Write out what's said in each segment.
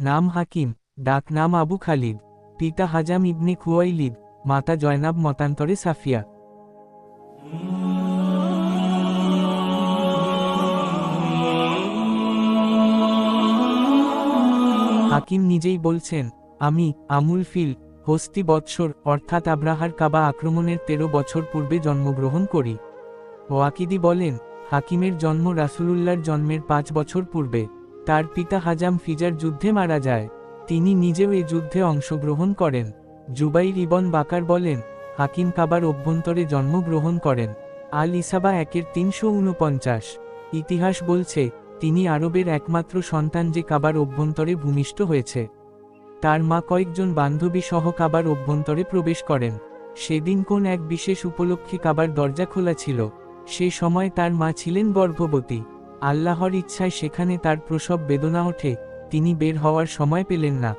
নাম হাকিম, ডাক নাম আবু খালিদ, পিতা হাজাম ইবনে খুয়াইলিদ, মাতা জয়নাব মতান্তরে সাফিয়া। হাকিম নিজেই বলছেন, আমি আমুল ফিল, হস্তি বৎসর, অর্থাৎ আব্রাহার কাবা আক্রমণের তেরো বছর পূর্বে জন্মগ্রহণ করি। ওয়াকিদি বলেন, হাকিমের জন্ম রাসূলুল্লাহর জন্মের পাঁচ বছর পূর্বে। তার পিতা হাজাম ফিজার যুদ্ধে মারা যায়। তিনি নিজেও এ যুদ্ধে অংশগ্রহণ করেন। জুবাইর ইবন বাকার বলেন, হাকিম কাবার অভ্যন্তরে জন্মগ্রহণ করেন। আল ইসাবা একের তিনশো উনপঞ্চাশ। ইতিহাস বলছে, তিনি আরবের একমাত্র সন্তান যে কাবার অভ্যন্তরে ভূমিষ্ঠ হয়েছে। তার মা কয়েকজন বান্ধবী সহ কাবার অভ্যন্তরে প্রবেশ করেন। সেদিন কোন এক বিশেষ উপলক্ষে কাবার দরজা খোলা ছিল। সে সময় তার মা ছিলেন গর্ভবতী। আল্লাহর ইচ্ছায় সেখানে তার প্রসব বেদনা ওঠে, তিনি বের হওয়ার সময় পেলেন না।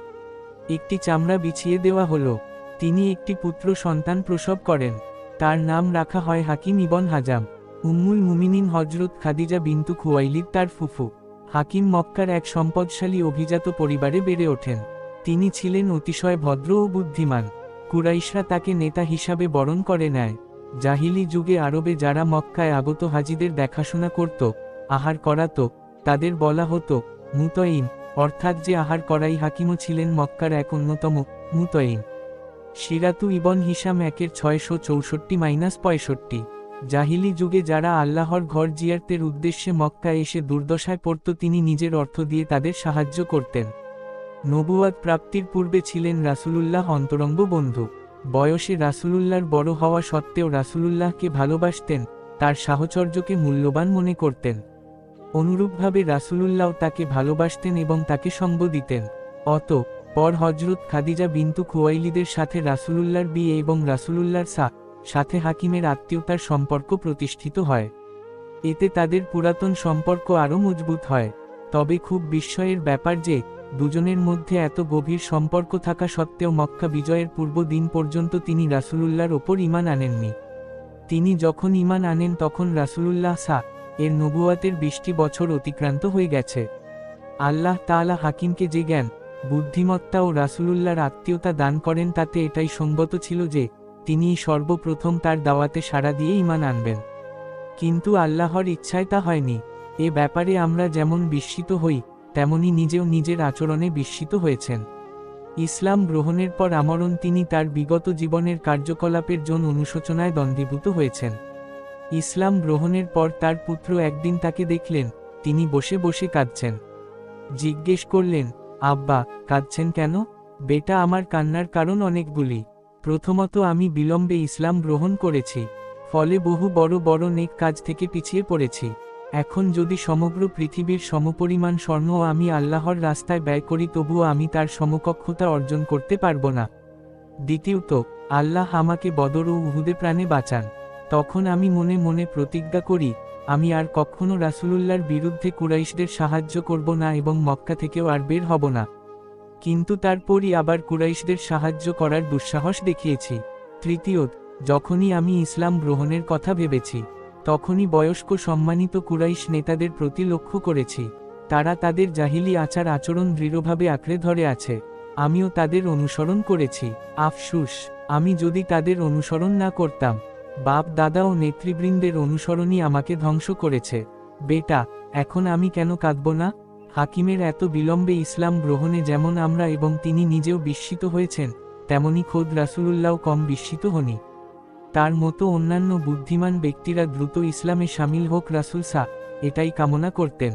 একটি চামড়া বিছিয়ে দেওয়া হলো, তিনি একটি পুত্র সন্তান প্রসব করেন, তার নাম রাখা হয় হাকিম ইবন হাজাম। উম্মুল মুমিনিন হজরত খাদিজা বিন্তু খুয়াইলিদ তার ফুফু। হাকিম মক্কার এক সম্পদশালী অভিজাত পরিবারে বেড়ে ওঠেন। তিনি ছিলেন অতিশয় ভদ্র ও বুদ্ধিমান। কুরাইশরা তাকে নেতা হিসাবে বরণ করে নেয়। জাহিলি যুগে আরবে যারা মক্কায় আগত হাজিদের দেখাশোনা করত আহার করাতো, তাদের বলা হতো মুতইন অর্থাৎ যে আহার করাই হাকিমও ছিলেন মক্কার এক অন্যতম মুতইন সিরাতু ইবন হিসাম একের ছয়শো চৌষট্টি মাইনাস পঁয়ষট্টি। জাহিলি যুগে যারা আল্লাহর ঘর জিয়ারতের উদ্দেশ্যে মক্কায় এসে দুর্দশায় পড়ত, তিনি নিজের অর্থ দিয়ে তাদের সাহায্য করতেন। নবুয়াদ প্রাপ্তির পূর্বে ছিলেন রাসূলুল্লাহ অন্তরঙ্গ বন্ধু। বয়সে রাসূলুল্লাহর বড় হওয়া সত্ত্বেও রাসূলুল্লাহকে ভালোবাসতেন, তার সাহচর্যকে মূল্যবান মনে করতেন। অনুরূপভাবে রাসুলুল্লাহ তাকে ভালোবাসতেন এবং তাকে সঙ্গ দিতেন। অত, পর হজরত খাদিজা বিন্তু খুয়াইলিদের সাথে রাসূলুল্লাহর বিয়ে এবং রাসূলুল্লাহর সা, সাথে হাকিমের আত্মীয়তার সম্পর্ক প্রতিষ্ঠিত হয়। এতে তাদের পুরাতন সম্পর্ক আরও মজবুত হয়। তবে খুব বিস্ময়ের ব্যাপার যে, দুজনের মধ্যে এত গভীর সম্পর্ক থাকা সত্ত্বেও মক্কা বিজয়ের পূর্ব দিন পর্যন্ত তিনি রাসূলুল্লাহর ওপর ইমান আনেননি। তিনি যখন ইমান আনেন তখন রাসূলুল্লাহ সা এর নবুয়াতের বিশটি বছর অতিক্রান্ত হয়ে গেছে। আল্লাহ তাআলা হাকিমকে যে জ্ঞান, বুদ্ধিমত্তা ও রাসুলুল্লাহর আত্মীয়তা দান করেন তাতে এটাই সঙ্গত ছিল যে তিনি সর্বপ্রথম তার দাওয়াতে সাড়া দিয়ে ইমান আনবেন। কিন্তু আল্লাহর ইচ্ছায় তা হয়নি। এ ব্যাপারে আমরা যেমন বিস্মিত হই, তেমনি নিজেও নিজের আচরণে বিস্মিত হয়েছেন। ইসলাম গ্রহণের পর আমরণ তিনি তার বিগত জীবনের কার্যকলাপের জন্য অনুশোচনায় দণ্ডীভূত হয়েছেন। ইসলাম গ্রহণের পর তার পুত্র একদিন তাকে দেখলেন, তিনি বসে বসে কাঁদছেন। জিজ্ঞেস করলেন, আব্বা, কাঁদছেন কেন? বেটা আমার কান্নার কারণ অনেকগুলি। প্রথমত আমি বিলম্বে ইসলাম গ্রহণ করেছি, ফলে বহু বড় বড় নেক কাজ থেকে পিছিয়ে পড়েছি। এখন যদি সমগ্র পৃথিবীর সমপরিমাণ স্বর্ণ আমি আল্লাহর রাস্তায় ব্যয় করি, তবুও আমি তার সমকক্ষতা অর্জন করতে পারব না। দ্বিতীয়ত, আল্লাহ আমাকে বদর ও উহুদে প্রাণে বাঁচান। তখন আমি মনে মনে প্রতিজ্ঞা করি, আমি আর কখনো রাসূলুল্লাহর বিরুদ্ধে কুরাইশদের সাহায্য করব না এবং মক্কা থেকেও আর বের হব না। কিন্তু তারপরই আবার কুরাইশদের সাহায্য করার দুঃসাহস দেখিয়েছি। তৃতীয়ত যখনই আমি ইসলাম গ্রহণের কথা ভেবেছি, তখনই বয়স্ক সম্মানিত কুরাইশ নেতাদের প্রতি লক্ষ্য করেছি। তারা তাদের জাহিলি আচার আচরণ দৃঢ়ভাবে আঁকড়ে ধরে আছে। আমিও তাদের অনুসরণ করেছি। আফসুস, আমি যদি তাদের অনুসরণ না করতাম বাপ, দাদা ও নেতৃবৃন্দের অনুসরণই আমাকে ধ্বংস করেছে। বেটা, এখন আমি কেন কাঁদব না? হাকিমের এত বিলম্বে ইসলাম গ্রহণে যেমন আমরা এবং তিনি নিজেও বিস্মিত হয়েছেন, তেমনি খোদ রাসূলুল্লাহ কম বিস্মিত হনি। তার মতো অন্যান্য বুদ্ধিমান ব্যক্তিরা দ্রুত ইসলামে সামিল হোক রাসুল সা, এটাই কামনা করতেন।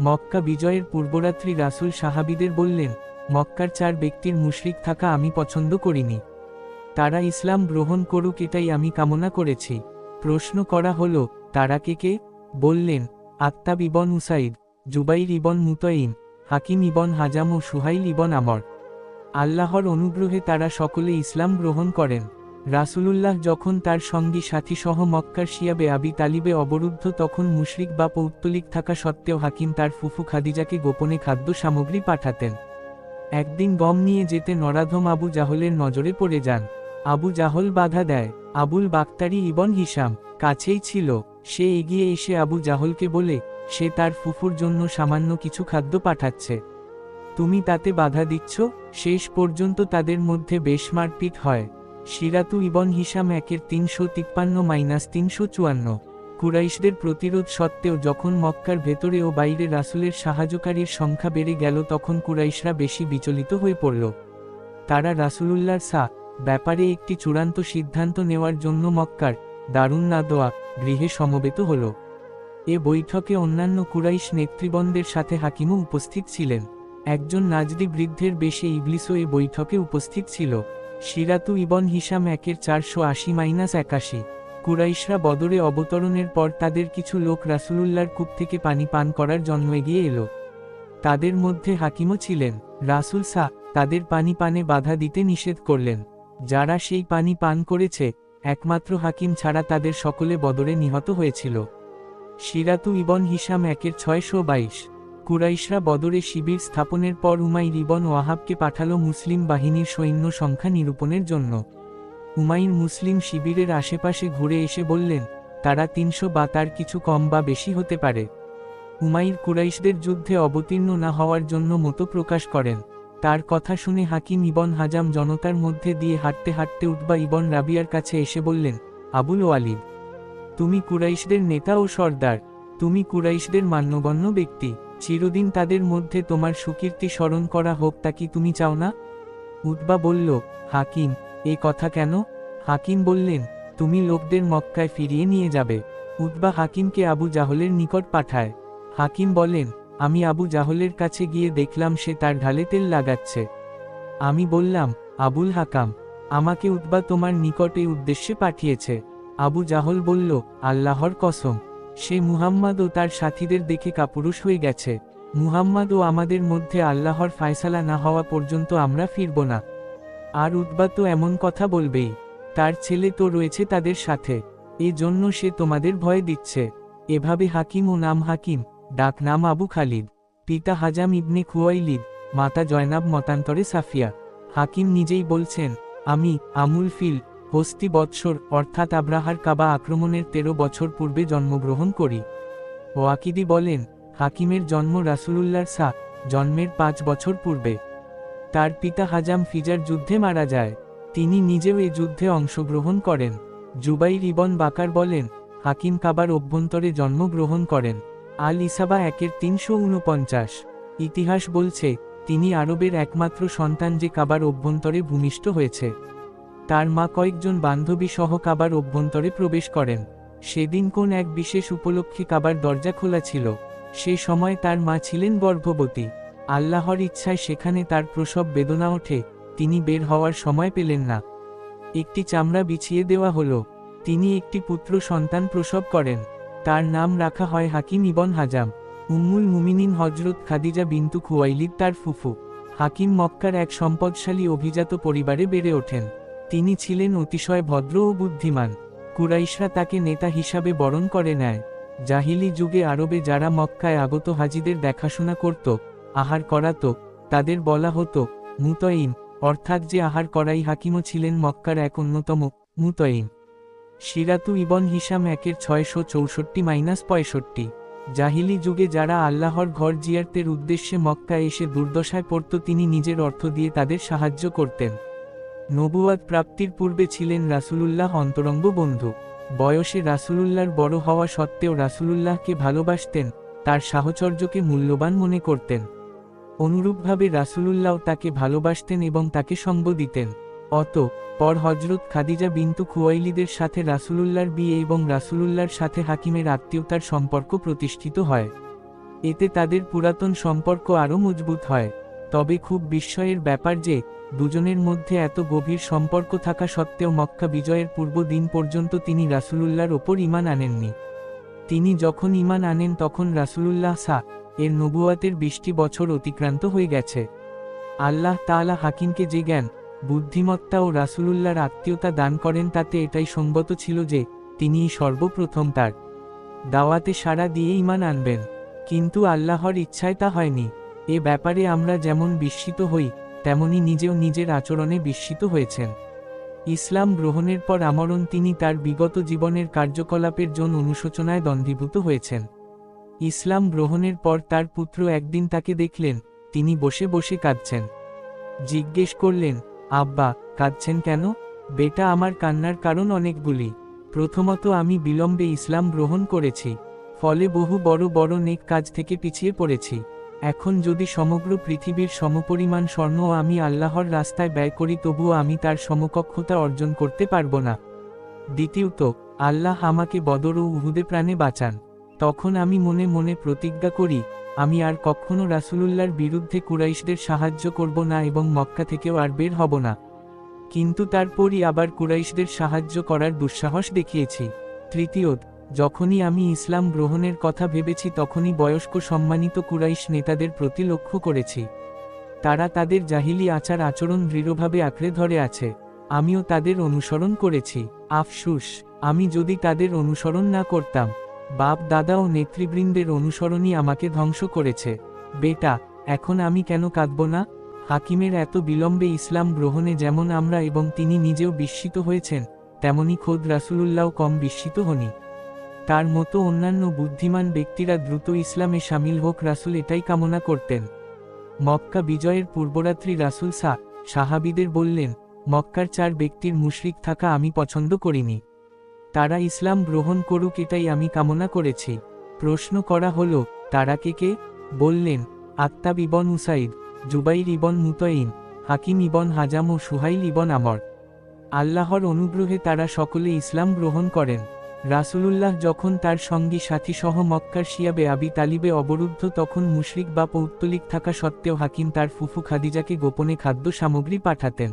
মক্কা বিজয়ের পূর্বরাত্রি রাসুল সাহাবিদের বললেন, মক্কার চার ব্যক্তির মুশরিক থাকা আমি পছন্দ করিনি। তারা ইসলাম গ্রহণ করুক এটাই আমি কামনা করেছি। প্রশ্ন করা হল, তারা কে কে? বললেন Attab ibn Usaid, Jubair ibn Mutim Hakim ibn Hazam ও সুহাইল ইবন আমর। আল্লাহর অনুগ্রহে তারা সকলে ইসলাম গ্রহণ করেন। রাসূলুল্লাহ যখন তার সঙ্গী সাথী সহ মক্কার শিয়াবে আবি তালিবে অবরুদ্ধ, তখন মুশরিক বা পৌত্তলিক থাকা সত্ত্বেও হাকিম তার ফুফু খাদিজাকে গোপনে খাদ্য সামগ্রী পাঠাতেন। একদিন গম নিয়ে যেতে নরাধম আবু জাহলের নজরে পড়ে যান। আবু জাহল বাধা দেয়। আবুল বাক্তারি ইবন হিসাম কাছেই ছিল। সে এগিয়ে এসে আবু জাহলকে বলে, সে তার ফুফুর জন্য সামান্য কিছু খাদ্য পাঠাচ্ছে। তুমি তাতে বাধা দিচ্ছ। শেষ পর্যন্ত তাদের মধ্যে বেশ মারপিট হয়। সিরাতু ইবন হিসাম একের তিনশো তিপ্পান্ন মাইনাস তিনশো চুয়ান্ন। কুরাইশদের প্রতিরোধ সত্ত্বেও যখন মক্কার ভেতরে ও বাইরে রাসুলের সাহায্যকারীর সংখ্যা বেড়ে গেল, তখন কুরাইশরা বেশি বিচলিত হয়ে পড়ল। তারা রাসুলুল্লাহর সা ব্যাপারে একটি চূড়ান্ত সিদ্ধান্ত নেওয়ার জন্য মক্কার দারুণ নাদোয়া গৃহে সমবেত হল। এ বৈঠকে অন্যান্য কুরাইশ নেতৃবন্দের সাথে হাকিমও উপস্থিত ছিলেন। একজন নাজদি বৃদ্ধের বেশে ইবলিসও এ বৈঠকে উপস্থিত ছিল। সিরাতু ইবন হিসাম একের চারশো আশি মাইনাস একাশি। কুরাইশরা বদরে অবতরণের পর তাদের কিছু লোক রাসুলুল্লাহর কূপ থেকে পানি পান করার জন্ম এগিয়ে এলো। তাদের মধ্যে হাকিমও ছিলেন। রাসুল সা তাদের পানি পানে বাধা দিতে নিষেধ করলেন। যারা সেই পানি পান করেছে, একমাত্র হাকিম ছাড়া তাদের সকলে বদরে নিহত হয়েছিল। সিরাতু ইবন হিসাম একের ছয়শো বাইশ। কুরাইশরা বদরে শিবির স্থাপনের পর উমাইর ইবন ওয়াহাবকে পাঠালো মুসলিম বাহিনীর সৈন্য সংখ্যা নিরূপণের জন্য। উমাইর মুসলিম শিবিরের আশেপাশে ঘুরে এসে বললেন, তারা তিনশো বা তার কিছু কম বা বেশি হতে পারে। উমাইর কুরাইশদের যুদ্ধে অবতীর্ণ না হওয়ার জন্য মতো প্রকাশ করেন। তার কথা শুনে হাকিম ইবন হাজাম জনতার মধ্যে দিয়ে হাঁটতে হাঁটতে উঠবা ইবন রাবিয়ার কাছে এসে বললেন, আবুল ওয়ালিদ, তুমি কুরাইশদের নেতা ও সর্দার। তুমি কুরাইশদের মান্যগণ্য ব্যক্তি। চিরদিন তাদের মধ্যে তোমার সুকীর্তি স্মরণ করা হোক তা কি তুমি চাও না? উতবা বলল, হাকিম, এ কথা কেন? হাকিম বললেন, তুমি লোকদের মক্কায় ফিরিয়ে নিয়ে যাবে। উতবা হাকিমকে আবু জাহলের নিকট পাঠায়। হাকিম বলেন আমি আবু জাহলের কাছে গিয়ে দেখলাম সে তার ঢালে তেল লাগাচ্ছে। আমি বললাম, আবুল হাকাম, আমাকে উদ্বা তোমার নিকটে উদ্দেশ্যে পাঠিয়েছে। আবু জাহল বলল, আল্লাহর কসম, সে মুহাম্মদ ও তার সাথীদের দেখে কাপুরুষ হয়ে গেছে। মুহাম্মদ ও আমাদের মধ্যে আল্লাহর ফায়সালা না হওয়া পর্যন্ত আমরা ফিরব না। আর উদ্বা তো এমন কথা বলবেই, তার ছেলে তো রয়েছে তাদের সাথে এ জন্য সে তোমাদের ভয় দিচ্ছে। এভাবে হাকিম ও নাম হাকিম ডাক নাম আবু খালিদ, পিতা হাজাম ইবনে খুয়াইলিদ, মাতা জয়নাব মতান্তরে সাফিয়া। হাকিম নিজেই বলছেন, আমি আমুল ফিল, হস্তি বৎসর, অর্থাৎ আব্রাহার কাবা আক্রমণের তেরো বছর পূর্বে জন্মগ্রহণ করি। ওয়াকিদি বলেন, হাকিমের জন্ম রাসুলুল্লাহর সা, জন্মের পাঁচ বছর পূর্বে। তার পিতা হাজাম ফিজার যুদ্ধে মারা যায়। তিনি নিজেও এ যুদ্ধে অংশগ্রহণ করেন। জুবাই রিবন বাকার বলেন, হাকিম কাবার অভ্যন্তরে জন্মগ্রহণ করেন। আল ইসাবা একের তিনশো উনপঞ্চাশ। ইতিহাস বলছে, তিনি আরবের একমাত্র সন্তান যে কাবার অভ্যন্তরে ভূমিষ্ঠ হয়েছে। তার মা কয়েকজন বান্ধবী সহ কাবার অভ্যন্তরে প্রবেশ করেন। সেদিন কোন এক বিশেষ উপলক্ষে কাবার দরজা খোলা ছিল, সে সময় তার মা ছিলেন গর্ভবতী। আল্লাহর ইচ্ছায় সেখানে তার প্রসব বেদনা ওঠে, তিনি বের হওয়ার সময় পেলেন না। একটি চামড়া বিছিয়ে দেওয়া হলো, তিনি একটি পুত্র সন্তান প্রসব করেন। তার নাম রাখা হয় হাকিম ইবন হাজাম। উম্মুল মুমিনিন হজরত খাদিজা বিন্তু খুয়াইলিদ তার ফুফু। হাকিম মক্কার এক সম্পদশালী অভিজাত পরিবারে বেড়ে ওঠেন। তিনি ছিলেন অতিশয় ভদ্র ও বুদ্ধিমান। কুরাইশরা তাকে নেতা হিসাবে বরণ করে নেয়। জাহিলি যুগে আরবে যারা মক্কায় আগত হাজিদের দেখাশোনা করত, আহার করাত, তাদের বলা হতো মুতইন অর্থাৎ যে আহার করাই হাকিমও ছিলেন মক্কার এক অন্যতম মুতইন সিরাতু ইবন হিসাম একের ছয়শো চৌষট্টি মাইনাস পঁয়ষট্টি। জাহিলি যুগে যারা আল্লাহর ঘর জিয়ার্তের উদ্দেশ্যে মক্কায় এসে দুর্দশায় পড়ত তিনি নিজের অর্থ দিয়ে তাদের সাহায্য করতেন। নবুয়াদ প্রাপ্তির পূর্বে ছিলেন রাসুলুল্লাহ অন্তরঙ্গ বন্ধু। বয়সে রাসুলুল্লাহর বড় হওয়া সত্ত্বেও রাসুলুল্লাহকে ভালোবাসতেন, তার সাহচর্যকে মূল্যবান মনে করতেন। অনুরূপভাবে রাসুলুল্লাহ তাকে ভালোবাসতেন এবং তাকে সঙ্গ দিতেন। অত, পর হজরত খাদিজা বিন্তু খুয়াইলিদের সাথে রাসুলুল্লাহর বিয়ে এবং রাসুলুল্লাহর সাথে হাকিমের আত্মীয়তার সম্পর্ক প্রতিষ্ঠিত হয়। এতে তাদের পুরাতন সম্পর্ক আরও মজবুত হয়। তবে খুব বিস্ময়ের ব্যাপার যে, দুজনের মধ্যে এত গভীর সম্পর্ক থাকা সত্ত্বেও মক্কা বিজয়ের পূর্ব দিন পর্যন্ত তিনি রাসুলুল্লাহর ওপর ইমান আনেননি। তিনি যখন ইমান আনেন তখন রাসুলুল্লাহ সা, এর নবুয়াতের বিশটি বছর অতিক্রান্ত হয়ে গেছে। আল্লাহ তাআলা হাকিমকে যে জ্ঞান বুদ্ধিমত্তা ও রাসুলুল্লাহর আত্মীয়তা দান করেন তাতে এটাই সঙ্গত ছিল যে, তিনিই সর্বপ্রথম তার দাওয়াতে সাড়া দিয়ে ইমান আনবেন। কিন্তু আল্লাহর ইচ্ছায় তা হয়নি। এ ব্যাপারে আমরা যেমন বিস্মিত হই, তেমনি নিজেও নিজের আচরণে বিস্মিত হয়েছেন। ইসলাম গ্রহণের পর আমরণ তিনি তার বিগত জীবনের কার্যকলাপের জন্য অনুশোচনায় দণ্ডীভূত হয়েছেন। ইসলাম গ্রহণের পর তার পুত্র একদিন তাকে দেখলেন, তিনি বসে বসে কাঁদছেন। জিজ্ঞেস করলেন আব্বা, কাঁদছেন কেন? বেটা আমার কান্নার কারণ অনেকগুলি। প্রথমত আমি বিলম্বে ইসলাম গ্রহণ করেছি, ফলে বহু বড় বড় নেক কাজ থেকে পিছিয়ে পড়েছি। এখন যদি সমগ্র পৃথিবীর সমপরিমাণ স্বর্ণ আমি আল্লাহর রাস্তায় ব্যয় করি, তবুও আমি তার সমকক্ষতা অর্জন করতে পারব না। দ্বিতীয়ত, আল্লাহ আমাকে বদর ও উহুদে প্রাণে বাঁচান। তখন আমি মনে মনে প্রতিজ্ঞা করি আমি আর কখনো রাসূলুল্লাহর বিরুদ্ধে কুরাইশদের সাহায্য করব না এবং মক্কা থেকেও আর বের হব না। কিন্তু তারপরই আবার কুরাইশদের সাহায্য করার দুঃসাহস দেখিয়েছি। তৃতীয়ত, যখনই আমি ইসলাম গ্রহণের কথা ভেবেছি তখনই বয়স্ক সম্মানিত কুরাইশ নেতাদের প্রতি লক্ষ্য করেছি। তারা তাদের জাহিলি আচার আচরণ দৃঢ়ভাবে আঁকড়ে ধরে আছে। আমিও তাদের অনুসরণ করেছি। আফসুস, আমি যদি তাদের অনুসরণ না করতাম বাপ, দাদা ও নেতৃবৃন্দের অনুসরণই আমাকে ধ্বংস করেছে। বেটা, এখন আমি কেন কাঁদব না? হাকিমের এত বিলম্বে ইসলাম গ্রহণে যেমন আমরা এবং তিনি নিজেও বিস্মিত হয়েছেন, তেমনি খোদ রাসূলুল্লাহ কম বিস্মিত হনি। তার মতো অন্যান্য বুদ্ধিমান ব্যক্তিরা দ্রুত ইসলামে সামিল হোক, রাসুল এটাই কামনা করতেন। মক্কা বিজয়ের পূর্বরাত্রি রাসূল সা, সাহাবিদের বললেন, মক্কার চার ব্যক্তির মুশরিক থাকা আমি পছন্দ করিনি। তারা ইসলাম গ্রহণ করুক এটাই আমি কামনা করেছি। প্রশ্ন করা হল, তারা কে কে? বললেন Attab ibn Usaid, Jubair ibn Mutim Hakim ibn Hazam ও সুহাইল ইবন আমর। আল্লাহর অনুগ্রহে তারা সকলে ইসলাম গ্রহণ করেন। রাসূলুল্লাহ যখন তার সঙ্গী সাথী সহ মক্কার শিয়াবে আবি তালিবে অবরুদ্ধ, তখন মুশরিক বা পৌত্তলিক থাকা সত্ত্বেও হাকিম তার ফুফু খাদিজাকে গোপনে খাদ্য সামগ্রী পাঠাতেন।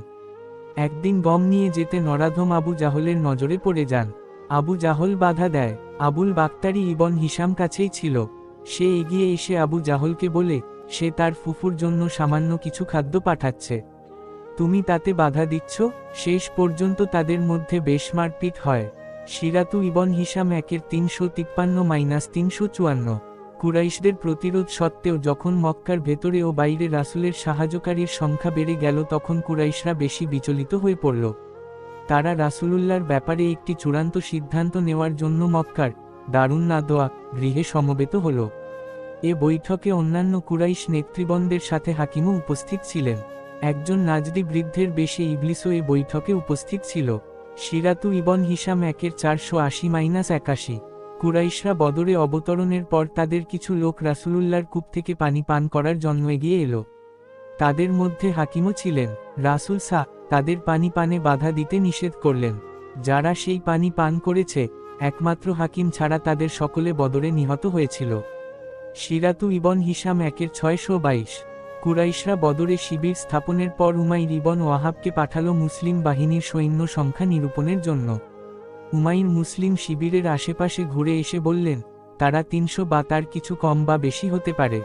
একদিন গম নিয়ে যেতে নরাধম আবু জাহলের নজরে পড়ে যান। আবু জাহল বাধা দেয়। আবুল বাক্তারি ইবন হিসাম কাছেই ছিল। সে এগিয়ে এসে আবু জাহলকে বলে, সে তার ফুফুর জন্য সামান্য কিছু খাদ্য পাঠাচ্ছে। তুমি তাতে বাধা দিচ্ছ, শেষ পর্যন্ত তাদের মধ্যে বেশ মারপিট হয়। সিরাতু ইবন হিসাম একের তিনশো তিপ্পান্ন মাইনাস তিনশো চুয়ান্ন। কুরাইশদের প্রতিরোধ সত্ত্বেও যখন মক্কার ভেতরে ও বাইরে রাসুলের সাহায্যকারীর সংখ্যা বেড়ে গেল তখন কুরাইশরা বেশি বিচলিত হয়ে পড়ল। তারা রাসূলুল্লাহর ব্যাপারে একটি চূড়ান্ত সিদ্ধান্ত নেওয়ার জন্য মক্কার দারুণ নাদোয়া গৃহে সমবেত হল। এ বৈঠকে অন্যান্য কুরাইশ নেতৃবন্দের সাথে হাকিমও উপস্থিত ছিলেন। একজন নাজদি বৃদ্ধের বেশে ইবলিসও এ বৈঠকে উপস্থিত ছিল। সিরাতু ইবন হিসাম একের চারশো আশি মাইনাস একাশি। কুরাইশরা বদরে অবতরণের পর তাদের কিছু লোক রাসূলুল্লাহর কূপ থেকে পানি পান করার জন্য এগিয়ে এলো। তাদের মধ্যে হাকিমও ছিলেন। রাসুল সা তাদের পানি পানে বাধা দিতে নিষেধ করলেন। যারা সেই পানি পান করেছে, একমাত্র হাকিম ছাড়া তাদের সকলে বদরে নিহত হয়েছিল। সিরাতু ইবন হিসাম একের ছয়শো বাইশ। কুরাইশরা বদরে শিবির স্থাপনের পর উমাইর ইবন ওয়াহাবকে পাঠালো মুসলিম বাহিনীর সৈন্য সংখ্যা নিরূপণের জন্য। উমাইর মুসলিম শিবিরের আশেপাশে ঘুরে এসে বললেন, তারা তিনশো বা তার কিছু কম বা বেশি হতে পারে।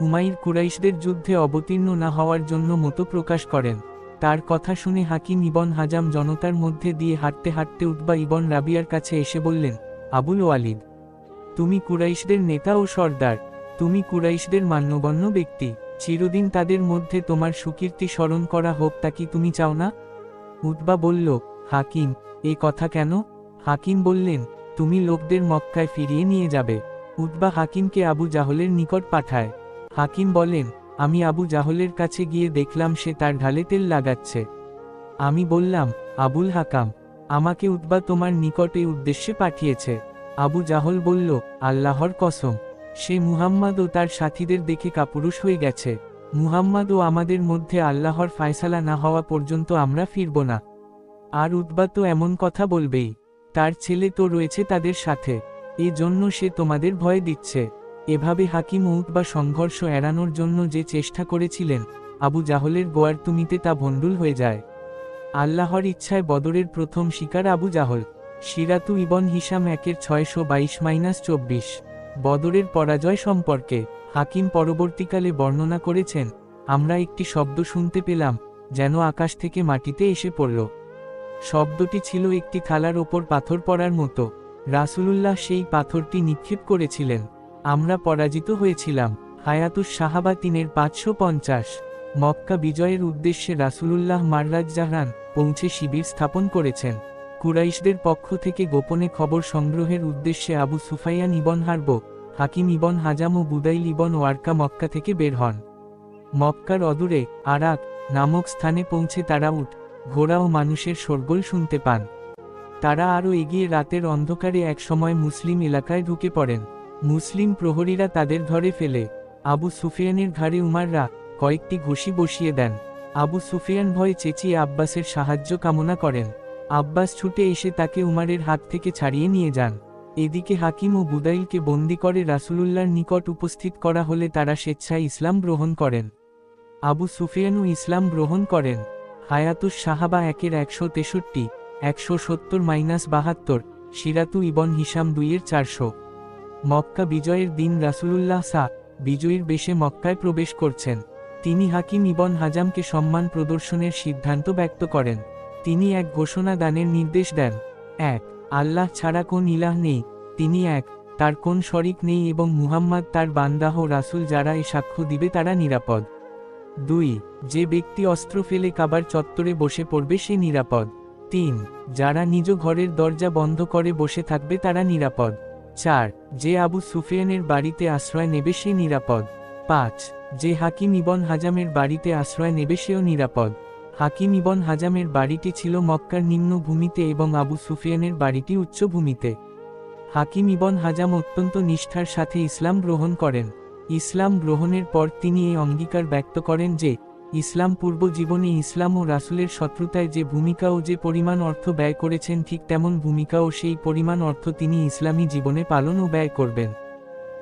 উমাইর কুরাইশদের যুদ্ধে অবতীর্ণ না হওয়ার জন্য মতো প্রকাশ করেন। তার কথা শুনে হাকিম ইবন হাজাম জনতার মধ্যে দিয়ে হাঁটতে হাঁটতে উঠবা ইবন রাবিয়ার কাছে এসে বললেন, আবুল ওয়ালিদ, তুমি কুরাইশদের নেতা ও সর্দার। তুমি কুরাইশদের মান্যগণ্য ব্যক্তি। চিরদিন তাদের মধ্যে তোমার সুকীর্তি স্মরণ করা হোক তা কি তুমি চাও না? উৎবা বলল, হাকিম, এ কথা কেন? হাকিম বললেন, তুমি লোকদের মক্কায় ফিরিয়ে নিয়ে যাবে। উৎবা হাকিমকে আবু জাহলের নিকট পাঠায়। হাকিম বলেন আমি আবু জাহলের কাছে গিয়ে দেখলাম সে তার ঢালে তেল লাগাচ্ছে। আমি বললাম, আবুল হাকাম, আমাকে উদ্বা তোমার নিকটে উদ্দেশ্যে পাঠিয়েছে। আবু জাহল বলল, আল্লাহর কসম, সে মুহাম্মদ ও তার সাথীদের দেখে কাপুরুষ হয়ে গেছে। মুহাম্মদ ও আমাদের মধ্যে আল্লাহর ফায়সালা না হওয়া পর্যন্ত আমরা ফিরব না। আর উৎবা তো এমন কথা বলবেই, তার ছেলে তো রয়েছে তাদের সাথে এ জন্য সে তোমাদের ভয় দিচ্ছে। এভাবে হাকিম উৎবা সংঘর্ষ এড়ানোর জন্য যে চেষ্টা করেছিলেন, আবু জাহলের গোয়ার তুমিতে তা ভণ্ডুল হয়ে যায়। আল্লাহর ইচ্ছায় বদরের প্রথম শিকার আবু জাহল। সিরাতু ইবন হিসাম একের ছয়শো বাইশ মাইনাস চব্বিশ। বদরের পরাজয় সম্পর্কে হাকিম পরবর্তীকালে বর্ণনা করেছেন, আমরা একটি শব্দ শুনতে পেলাম, যেন আকাশ থেকে মাটিতে এসে পড়ল। শব্দটি ছিল একটি থালার ওপর পাথর পড়ার মতো। রাসূলুল্লাহ সেই পাথরটি নিক্ষেপ করেছিলেন। আমরা পরাজিত হয়েছিলাম। হায়াতুস সাহাবা তিনের পাঁচশো পঞ্চাশ। মক্কা বিজয়ের উদ্দেশ্যে রাসূলুল্লাহ মাররাজ জাহরান পৌঁছে শিবির স্থাপন করেছেন। কুরাইশদের পক্ষ থেকে গোপনে খবর সংগ্রহের উদ্দেশ্যে আবু সুফাইয়ান ইবন হারব, হাকিম ইবন হাজাম ও বুদাইল ইবন ওয়ার্কা মক্কা থেকে বের হন। মক্কার অদূরে আরাক নামক স্থানে পৌঁছে তারা উঠ ঘোড়া ও মানুষের শোরগোল শুনতে পান। তারা আরও এগিয়ে রাতের অন্ধকারে একসময় মুসলিম এলাকায় ঢুকে পড়েন। মুসলিম প্রহরীরা তাদের ধরে ফেলে। আবু সুফিয়ানের ঘাড়ে উমাররা কয়েকটি ঘুষি বসিয়ে দেন। আবু সুফিয়ান ভয়ে চেঁচিয়ে আব্বাসের সাহায্য কামনা করেন। আব্বাস ছুটে এসে তাকে উমারের হাত থেকে ছাড়িয়ে নিয়ে যান। এদিকে হাকিম ও বুদাইলকে বন্দি করে রাসূলুল্লাহর নিকট উপস্থিত করা হলে তারা স্বেচ্ছায় ইসলাম গ্রহণ করেন। আবু সুফিয়ানও ইসলাম গ্রহণ করেন। হায়াতুস সাহাবা একের একশো তেষট্টি, একশো সত্তর মাইনাস বাহাত্তর, সিরাতু ইবন হিসাম দুইয়ের চারশো। মক্কা বিজয়ের দিন রাসূলুল্লাহ সা, বিজয়ীর বেশে মক্কায় প্রবেশ করছেন। তিনি হাকিম ইবন হাজামকে সম্মান প্রদর্শনের সিদ্ধান্ত ব্যক্ত করেন। তিনি এক ঘোষণা দানের নির্দেশ দেন। এক, আল্লাহ ছাড়া কোন ইলাহ নেই। তিনি এক, তার কোন শরিক নেই এবং মুহাম্মদ তার বান্দাহ রাসূল যারা এ সাক্ষ্য দিবে তারা নিরাপদ। দুই, যে ব্যক্তি অস্ত্র ফেলে কাবার চত্বরে বসে পড়বে সে নিরাপদ। তিন, যারা নিজ ঘরের দরজা বন্ধ করে বসে থাকবে তারা নিরাপদ। চার, যে আবু সুফিয়ানের বাড়িতে আশ্রয় নেবে সে নিরাপদ। পাঁচ, যে হাকিম ইবন হাজামের বাড়িতে আশ্রয় নেবে সেও নিরাপদ। হাকিম ইবন হাজামের বাড়িটি ছিল মক্কার নিম্ন ভূমিতে এবং আবু সুফিয়ানের বাড়িটি উচ্চ ভূমিতে। হাকিম ইবন হাজাম অত্যন্ত নিষ্ঠার সাথে ইসলাম গ্রহণ করেন। ইসলাম গ্রহণের পর তিনি এই অঙ্গীকার ব্যক্ত করেন যে ইসলাম পূর্ব জীবনে ইসলাম ও রাসুলের শত্রুতায় যে ভূমিকা ও যে পরিমাণ অর্থ ব্যয় করেছেন ঠিক তেমন ভূমিকা ও সেই পরিমাণ অর্থ তিনি ইসলামী জীবনে পালন ও ব্যয় করবেন।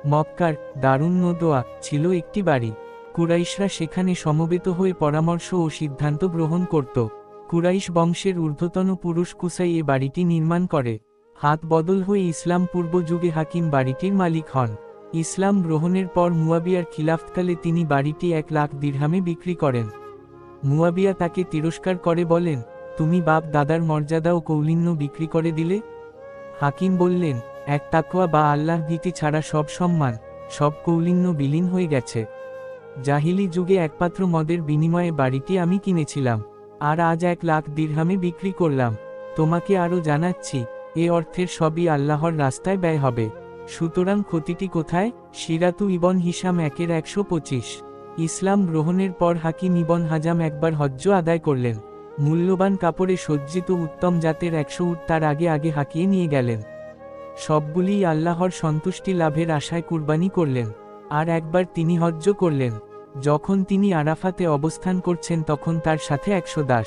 মক্কার দারুণ দোয়া ছিল একটি বাড়ি। কুরাইশরা সেখানে সমবেত হয়ে পরামর্শ ও সিদ্ধান্ত গ্রহণ করত। কুরাইশ বংশের ঊর্ধ্বতন পুরুষ কুসাই এ বাড়িটি নির্মাণ করে। হাত বদল হয়ে ইসলাম পূর্ব যুগে হাকিম বাড়িটির মালিক হন। ইসলাম গ্রহণের পর মুয়াবিয়ার খিলাফতকালে তিনি বাড়িটি এক লাখ দীর্হামে বিক্রি করেন। মুয়াবিয়া তাকে তিরস্কার করে বলেন, তুমি বাপ দাদার মর্যাদা ও কৌলিন্য বিক্রি করে দিলে? হাকিম বললেন, এক তাকোয়া বা আল্লাহ ভীতি ছাড়া সব সম্মান, সব কৌলিন্য বিলীন হয়ে গেছে। জাহিলি যুগে একপাত্র মদের বিনিময়ে বাড়িটি আমি কিনেছিলাম, আর আজ এক লাখ দীর্হামে বিক্রি করলাম। তোমাকে আরও জানাচ্ছি, এ অর্থের সবই আল্লাহর রাস্তায় ব্যয় হবে। সুতরাং ক্ষতিটি কোথায়? সিরাতু ইবন হিসাম একের একশো পঁচিশ। ইসলাম গ্রহণের পর হাকিম ইবন হাজাম একবার হজ্জ আদায় করলেন। মূল্যবান কাপড়ে সজ্জিত উত্তম জাতের একশো উট তার আগে আগে হাঁকিয়ে নিয়ে গেলেন। সবগুলিই আল্লাহর সন্তুষ্টি লাভের আশায় কুরবানি করলেন। আর একবার তিনি হজ্জ করলেন। যখন তিনি আরাফাতে অবস্থান করছেন তখন তার সাথে একশো দাস।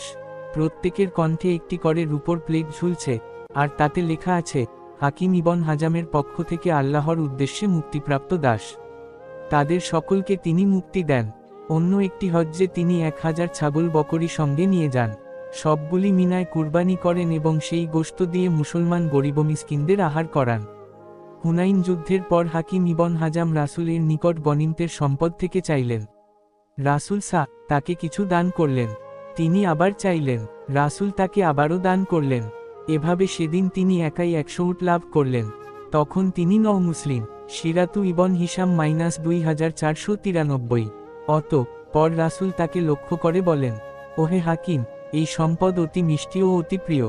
প্রত্যেকের কণ্ঠে একটি করে রূপর প্লেট ঝুলছে। আর তাতে লেখা আছে হাকিম ইবন হাজামের পক্ষ থেকে আল্লাহর উদ্দেশ্যে মুক্তিপ্রাপ্ত দাস। তাদের সকলকে তিনি মুক্তি দেন। অন্য একটি হজ্জে তিনি এক হাজার ছাগল বকরি সঙ্গে নিয়ে যান। সবগুলি মিনায় কুরবানি করেন এবং সেই গোস্ত দিয়ে মুসলমান গরিব মিসকিনদের আহার করান। হুনাইন যুদ্ধের পর হাকিম ইবন হাজাম রাসুলের নিকট গনিমতের সম্পদ থেকে চাইলেন। রাসুল সা, তাকে কিছু দান করলেন। তিনি আবার চাইলেন। রাসুল তাকে আবারও দান করলেন। এভাবে সেদিন তিনি একাই একশো উট লাভ করলেন। তখন তিনি ন মুসলিম, সিরাতু ইবন হিসাম মাইনাস দুই হাজার চারশো তিরানব্বই। অত, পর রাসুল তাকে লক্ষ্য করে বলেন, ওহে হাকিম, এই সম্পদ অতি মিষ্টি ও অতি প্রিয়।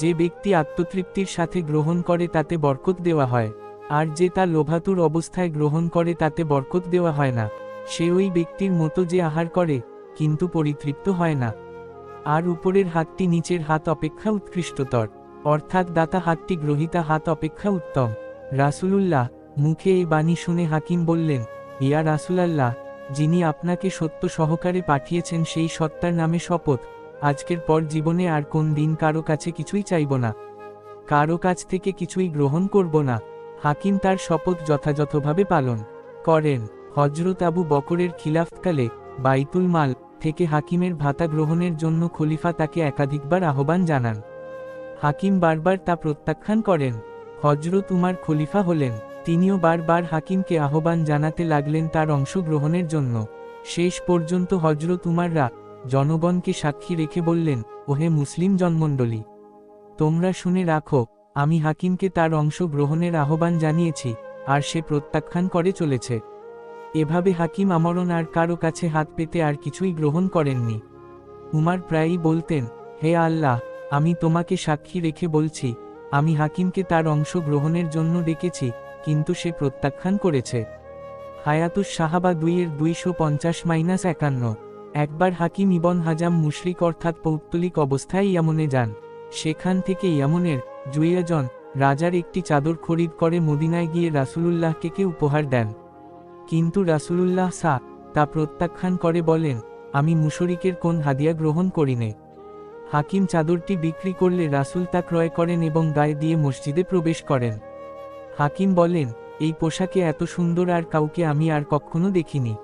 যে ব্যক্তি আত্মতৃপ্তির সাথে গ্রহণ করে তাতে বরকত দেওয়া হয়, আর যে তা লোভাতুর অবস্থায় গ্রহণ করে তাতে বরকত দেওয়া হয় না, সে ওই ব্যক্তির মতো যে আহার করে, কিন্তু পরিতৃপ্ত হয় না। আর উপরের হাতটি নিচের হাত অপেক্ষা উৎকৃষ্টতর। অর্থাৎ দাতা হাতটি গ্রহিতা হাত অপেক্ষা উত্তম। রাসুলুল্লাহ, মুখে এই বাণী শুনে হাকিম বললেন, ইয়া রাসুলাল্লাহ, যিনি আপনাকে সত্য সহকারে পাঠিয়েছেন সেই সত্তার নামে শপথ, আজকের পর জীবনে আর কোন দিন কারও কাছে কিছুই চাইব না। কারও কাছ থেকে কিছুই গ্রহণ করব না। হাকিম তার শপথ যথাযথভাবে পালন করেন। হজরত আবু বকরের খিলাফতকালে বাইতুল মাল থেকে হাকিমের ভাতা গ্রহণের জন্য খলিফা তাকে একাধিকবার আহ্বান জানান। হাকিম বারবার তা প্রত্যাখ্যান করেন। হজরত উমার খলিফা হলেন, তিনিও বারবার হাকিমকে আহ্বান জানাতে লাগলেন তার অংশগ্রহণের জন্য। শেষ পর্যন্ত হজরত উমাররা জনগণকে সাক্ষী রেখে বললেন, ওহে মুসলিম জন্মণ্ডলী, তোমরা শুনে রাখো, আমি হাকিমকে তার অংশ গ্রহণের আহ্বান জানিয়েছি, আর সে প্রত্যাখ্যান করে চলেছে। এভাবে হাকিম আমরণ আর কারও কাছে হাত পেতে আর কিছুই গ্রহণ করেননি। উমার প্রায়ই বলতেন, হে আল্লাহ আমি তোমাকে সাক্ষী রেখে বলছি, আমি হাকিমকে তার অংশ গ্রহণের জন্য ডেকেছি, কিন্তু সে প্রত্যাখ্যান করেছে। হায়াতুস সাহাবা দুইয়ের দুইশো পঞ্চাশ মাইনাস একান্ন। একবার হাকিম ইবন হাজাম মুশরিক অর্থাৎ পৌত্তলিক অবস্থায় ইয়ামনে যান। সেখান থেকে ইয়ামনের জুইয়াজন রাজার একটি চাদর খরিদ করে মদিনায় গিয়ে রাসুলুল্লাহকে কে উপহার দেন। কিন্তু রাসুলুল্লাহ সা তা প্রত্যাখ্যান করে বলেন, আমি মুশরিকের কোন হাদিয়া গ্রহণ করিনে। হাকিম চাদরটি বিক্রি করলে রাসুল তা ক্রয় করেন এবং গায়ে দিয়ে মসজিদে প্রবেশ করেন। হাকিম বলেন, এই পোশাকে এত সুন্দর আর কাউকে আমি আর কখনো দেখিনি।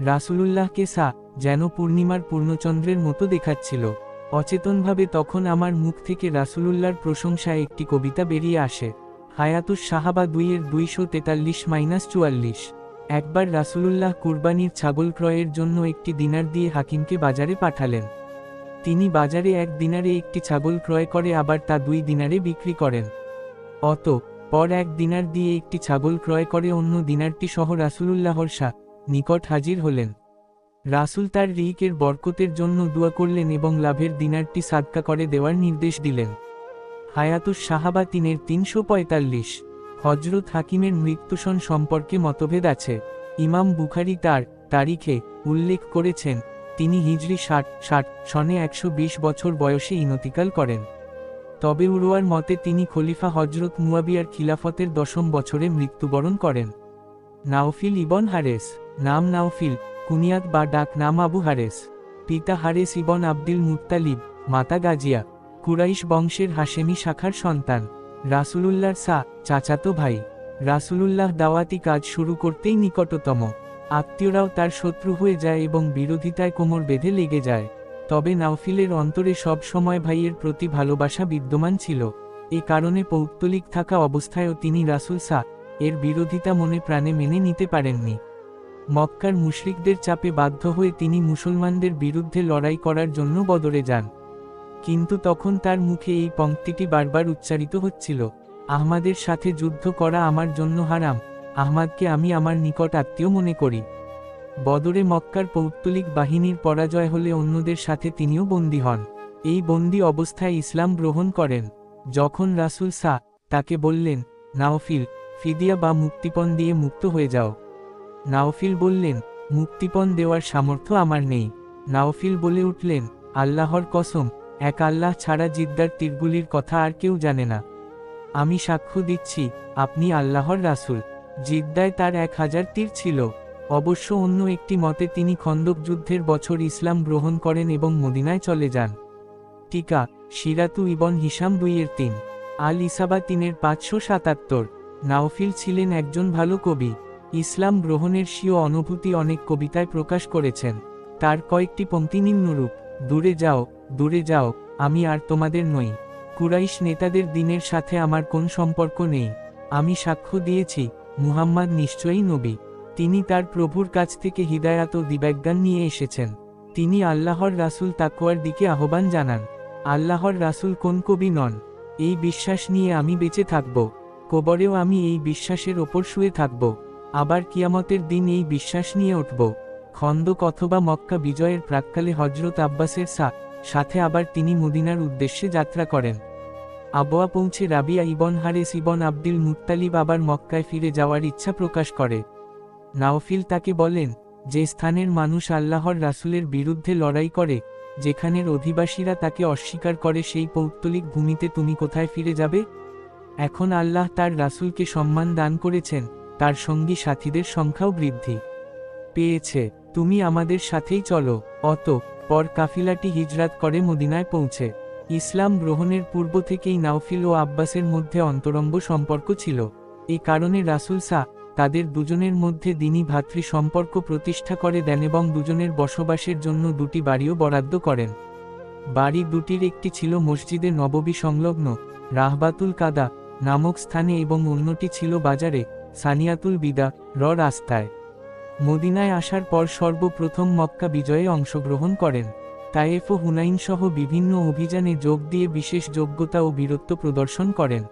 রাসুলুল্লাহকে সা, যেন পূর্ণিমার পূর্ণচন্দ্রের মতো দেখাচ্ছিল। অচেতনভাবে তখন আমার মুখ থেকে রাসুলুল্লাহর প্রশংসায় একটি কবিতা বেরিয়ে আসে। হায়াতুস সাহাবা দুইয়ের দুইশো তেতাল্লিশ মাইনাস চুয়াল্লিশ। একবার রাসুলুল্লাহ কুরবানির ছাগল ক্রয়ের জন্য একটি দিনার দিয়ে হাকিমকে বাজারে পাঠালেন। তিনি বাজারে এক দিনারে একটি ছাগল ক্রয় করে, আবার তা দুই দিনারে বিক্রি করেন। অত, পর এক দিনার দিয়ে একটি ছাগল ক্রয় করে, অন্য দিনারটি সহ রাসুলুল্লাহর শাহ নিকট হাজির হলেন। রাসুল তার রিকের বরকতের জন্য দোয়া করলেন এবং লাভের দিনারটি সাদকা করে দেওয়ার নির্দেশ দিলেন। হায়াতুস সাহাবা তিনের তিনশো পঁয়তাল্লিশ। হজরত হাকিমের মৃত্যুসন সম্পর্কে মতভেদ আছে। ইমাম বুখারি তার তারিখে উল্লেখ করেছেন তিনি হিজরি ষাট ষাট, সনে একশো বছর বয়সে ইনতিকাল করেন। তবে উরুয়ার মতে তিনি খলিফা হজরত মুয়াবিয়ার খিলাফতের দশম বছরে মৃত্যুবরণ করেন। নাওফিল ইবন হারেস, নাম নাওফিল কুনিয়াত বা ডাক নাম আবু হারেস, পিতা হারেস ইবন আব্দুল মুত্তালিব, মাতা গাজিয়া, কুরাইশ বংশের হাশেমি শাখার সন্তান, রাসুলুল্লাহর সা, চাচাতো ভাই। রাসুলুল্লাহ দাওয়াতি কাজ শুরু করতেই নিকটতম। আত্মীয়রাও তার শত্রু হয়ে যায় এবং বিরোধিতায় কোমর বেঁধে লেগে যায়। তবে নাওফিলের অন্তরে সব সময় ভাইয়ের প্রতি ভালোবাসা বিদ্যমান ছিল। এ কারণে পৌত্তলিক থাকা অবস্থায়ও তিনি রাসুল সা, এর বিরোধিতা মনে প্রাণে মেনে নিতে পারেননি। মক্কার মুশরিকদের চাপে বাধ্য হয়ে তিনি মুসলমানদের বিরুদ্ধে লড়াই করার জন্য বদরে যান। কিন্তু তখন তার মুখে এই পংক্তিটি বারবার উচ্চারিত হচ্ছিল, আহমাদের সাথে যুদ্ধ করা আমার জন্য হারাম। আহমাদকে আমি আমার নিকট আত্মীয় মনে করি। বদরে মক্কার পৌত্তলিক বাহিনীর পরাজয় হলে অন্যদের সাথে তিনিও বন্দী হন। এই বন্দী অবস্থায় ইসলাম গ্রহণ করেন। যখন রাসুল সা তাকে বললেন, নাওফিল, ফিদিয়া বা মুক্তিপণ দিয়ে মুক্ত হয়ে যাও। নাওফিল বললেন, মুক্তিপণ দেওয়ার সামর্থ্য আমার নেই। নাওফিল বলে উঠলেন, আল্লাহর কসম, এক আল্লাহ ছাড়া জিদ্দার তীরগুলির কথা আর কেউ জানে না। আমি সাক্ষ্য দিচ্ছি, আপনি আল্লাহর রাসুল। জিদ্দায় তার এক হাজার তীর ছিল। অবশ্য অন্য একটি মতে তিনি খন্দক যুদ্ধের বছর ইসলাম গ্রহণ করেন এবং মদিনায় চলে যান। টিকা, সিরাতু ইবন হিসাম দুইয়ের তিন। আল ইসাবা তিনের পাঁচশো সাতাত্তর। নাওফিল ছিলেন একজন ভালো কবি। ইসলাম গ্রহণের স্বীয় অনুভূতি অনেক কবিতায় প্রকাশ করেছেন। তার কয়েকটি পঙ্ক্তি নিম্নরূপ, দূরে যাও দূরে যাও, আমি আর তোমাদের নই। কুরাইশ নেতাদের দিনের সাথে আমার কোন সম্পর্ক নেই। আমি সাক্ষ্য দিয়েছি মুহাম্মদ নিশ্চয়ই নবী। তিনি তার প্রভুর কাছ থেকে হৃদায়াত ও দিব্যাজ্ঞান নিয়ে এসেছেন। তিনি আল্লাহর রাসুল তাকুয়ার দিকে আহ্বান জানান। আল্লাহর রাসুল কোন কবি নন? এই বিশ্বাস নিয়ে আমি বেঁচে থাকব। কবরেও আমি এই বিশ্বাসের ওপর শুয়ে থাকব। আবার কিয়ামতের দিন এই বিশ্বাস নিয়ে উঠব। খন্দক অথবা মক্কা বিজয়ের প্রাককালে হজরত আব্বাসের সা, সাথে আবার তিনি মদিনার উদ্দেশ্যে যাত্রা করেন। আবোয়া পৌঁছে Rabia ibn Haris ibn Abdul Muttalib আবার মক্কায় ফিরে যাওয়ার ইচ্ছা প্রকাশ করে। নাওফিল তাকে বলেন, যে স্থানের মানুষ আল্লাহর রাসুলের বিরুদ্ধে লড়াই করে, যেখানের অধিবাসীরা তাকে অস্বীকার করে সেই পৌত্তলিক ভূমিতে তুমি কোথায় ফিরে যাবে? এখন আল্লাহ তার রাসুলকে সম্মান দান করেছেন, তার সঙ্গী সাথীদের সংখ্যাও বৃদ্ধি। পেয়েছে, তুমি আমাদের সাথেই চলো। অত পর কাফিলাটি হিজরাত করে মদিনায় পৌঁছে। ইসলাম গ্রহণের পূর্ব থেকেই নাওফিল ও আব্বাসের মধ্যে অন্তরঙ্গ সম্পর্ক ছিল। এ কারণে রাসুল সা, তাদের দুজনের মধ্যে দিনী ভাতৃ সম্পর্ক প্রতিষ্ঠা করে দেন এবং দুজনের বসবাসের জন্য দুটি বাড়িও বরাদ্দ করেন। বাড়ি দুটির একটি ছিল মসজিদে নববী সংলগ্ন, রাহবাতুল কাদা নামক স্থানে এবং অন্যটি ছিল বাজারে, সানিয়াতুল বিদা, র রাস্তায়। মদিনায় আসার পর সর্বপ্রথম মক্কা বিজয়ে অংশগ্রহণ করেন। তায়েফ ও হুনাইন সহ বিভিন্ন অভিযানে যোগ দিয়ে বিশেষ যোগ্যতা ও বীরত্ব প্রদর্শন করেন।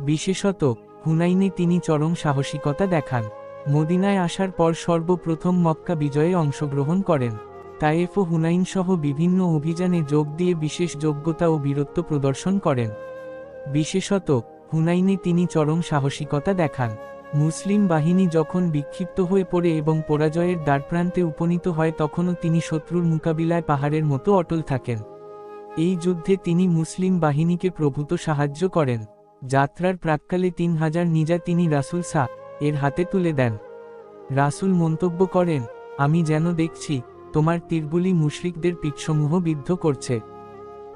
বিশেষত, হুনাইনে তিনি চরম সাহসিকতা দেখান। মদিনায় আসার পর সর্বপ্রথম মক্কা বিজয়ে অংশগ্রহণ করেন। তায়েফ ও হুনাইন সহ বিভিন্ন অভিযানে যোগ দিয়ে বিশেষ যোগ্যতা ও বীরত্ব প্রদর্শন করেন। বিশেষত, হুনাইনে তিনি চরম সাহসিকতা দেখান। মুসলিম বাহিনী যখন বিক্ষিপ্ত হয়ে পড়ে এবং পরাজয়ের দ্বারপ্রান্তে উপনীত হয়, তখনও তিনি শত্রুর মোকাবিলায় পাহাড়ের মতো অটল থাকেন। এই যুদ্ধে তিনি মুসলিম বাহিনীকে প্রভূত সাহায্য করেন। যাত্রার প্রাককালে তিন হাজার নিজা তিনি রাসুল সা, এর হাতে তুলে দেন। রাসুল মন্তব্য করেন, আমি যেন দেখছি, তোমার তীরগুলি মুশরিকদের পিঠসমূহ বিদ্ধ করছে।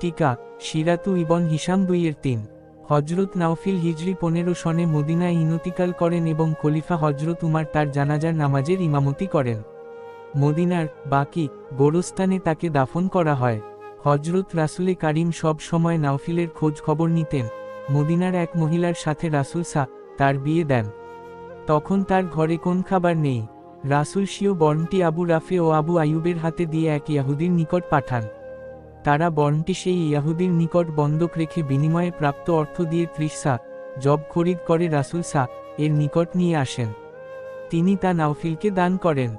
টিকা, সিরাতু ইবন হিসাম দুইয়ের তিন। হজরত নাওফিল হিজরি পনেরো সনে মদিনায় ইনতিকাল করেন এবং খলিফা হজরত উমার তার জানাজার নামাজের ইমামতি করেন। মদিনার বাকি গোরস্থানে তাকে দাফন করা হয়। হজরত রাসুলে কারিম সব সময় নাওফিলের খোঁজ খবর নিতেন। মদিনার এক মহিলার সাথে রাসুল সা তার বিয়ে দেন। তখন তার ঘরে কোন খাবার নেই। রাসুল শিও বর্ণটি আবু রাফে ও আবু আয়ুবের হাতে দিয়ে এক ইয়াহুদির নিকট পাঠান। তারা বর্ণটি সেই ইয়াহুদির নিকট বন্ধক রেখে বিনিময়ে প্রাপ্ত অর্থ দিয়ে ত্রিশা জব খরিদ করে রাসুল সা এর নিকট নিয়ে আসেন। তিনি তা নাওফিলকে দান করেন।